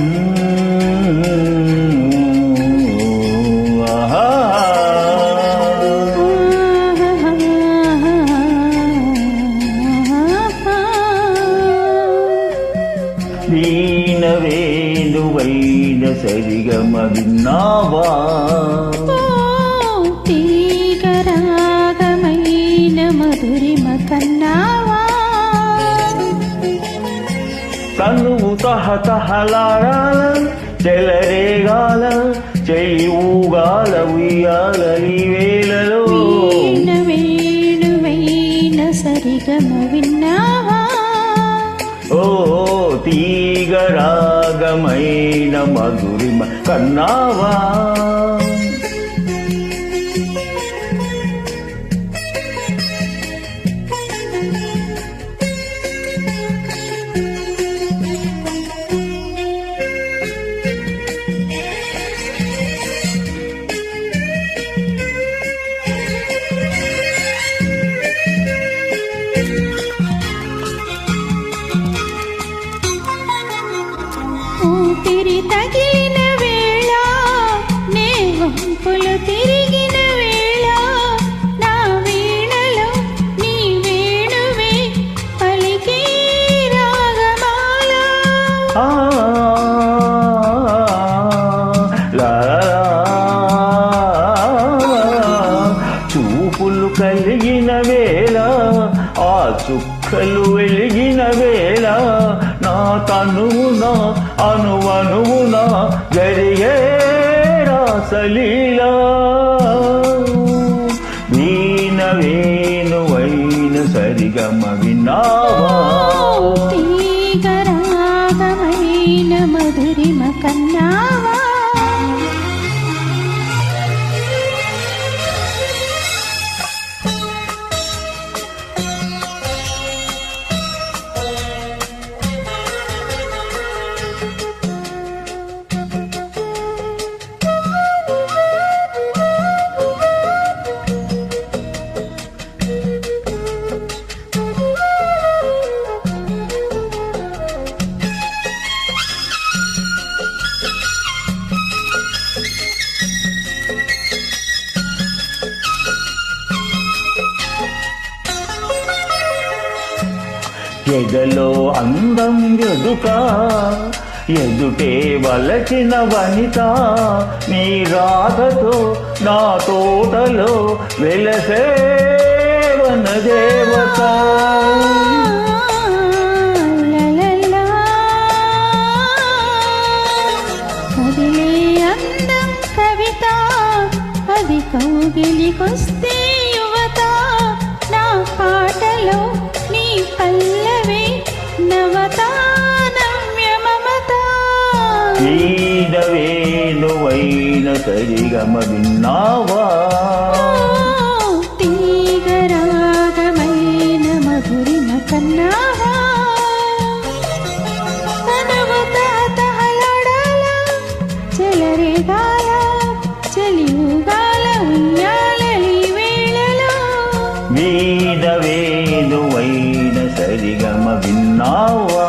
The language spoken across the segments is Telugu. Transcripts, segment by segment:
Mm-hmm. వేణువైన సరిగమ విన్నావా తీగరాగమైన మధురిమ కన్నావా? తనువు తహ తహలాడాల చెలరేగాల చెయ్యి ఊగాల ఉయ్యాల తీగరాగమైన మధురిమ కన్నావా? తగిలిన వేళ నే వంపులు తిరిగిన వేళ నా వీణలో నీ వేణువే పలికే రాగమాల చూపులు కలిగిన వేళ ఆ చుక్కలు వెలిగిన వేళ తనువున అనువనువున జరిగే రాసలీలా. ఎదలో అందం ఎదుక ఎదుటే వలచిన వనిత. నీ రాధతో నా తోటలో వెలసే వన దేవత. కదిలే అందం కవిత అది కౌగిలికొస్తే యువత. నా పాటలో సరిగమ విన్నావా తీగ రాగమైన మధురిమ కన్నావా చెలరేగాల చెలియుగాల ఉయ్యాలలి వేళలో. వీణ వేణువైన సరిగమ విన్నావా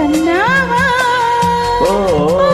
రాగమైన మధురిమ కన్నావా ఓ